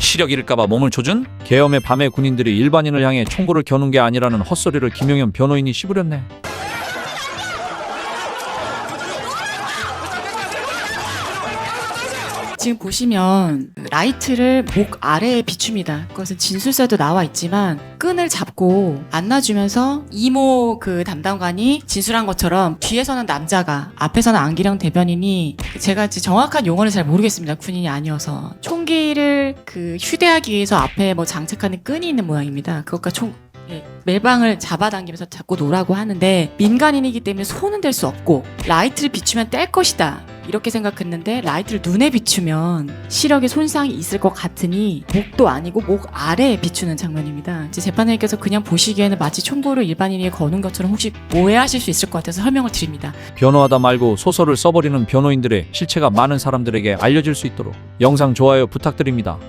시력 잃을까봐 몸을 조준? 계엄의 밤에 군인들이 일반인을 향해 총구를 겨눈 게 아니라는 헛소리를 김용현 변호인이 씹으렸네. 지금 보시면 라이트를 목 아래에 비춥니다. 그것은 진술서에도 나와 있지만 끈을 잡고 안 놔주면서 이모 그 담당관이 진술한 것처럼 뒤에서는 남자가 앞에서는 안기령 대변인이 제가 정확한 용어를 잘 모르겠습니다. 군인이 아니어서 총기를 그 휴대하기 위해서 앞에 뭐 장착하는 끈이 있는 모양입니다. 그것과 총 예, 멜방을 잡아당기면서 자꾸 놓으라고 하는데 민간인이기 때문에 손은 댈 수 없고 라이트를 비추면 뗄 것이다. 이렇게 생각했는데 라이트를 눈에 비추면 시력에 손상이 있을 것 같으니 목도 아니고 목 아래에 비추는 장면입니다. 재판장님께서 그냥 보시기에는 마치 총구를 일반인이 거는 것처럼 혹시 오해하실 수 있을 것 같아서 설명을 드립니다. 변호하다 말고 소설을 써버리는 변호인들의 실체가 많은 사람들에게 알려질 수 있도록 영상 좋아요 부탁드립니다.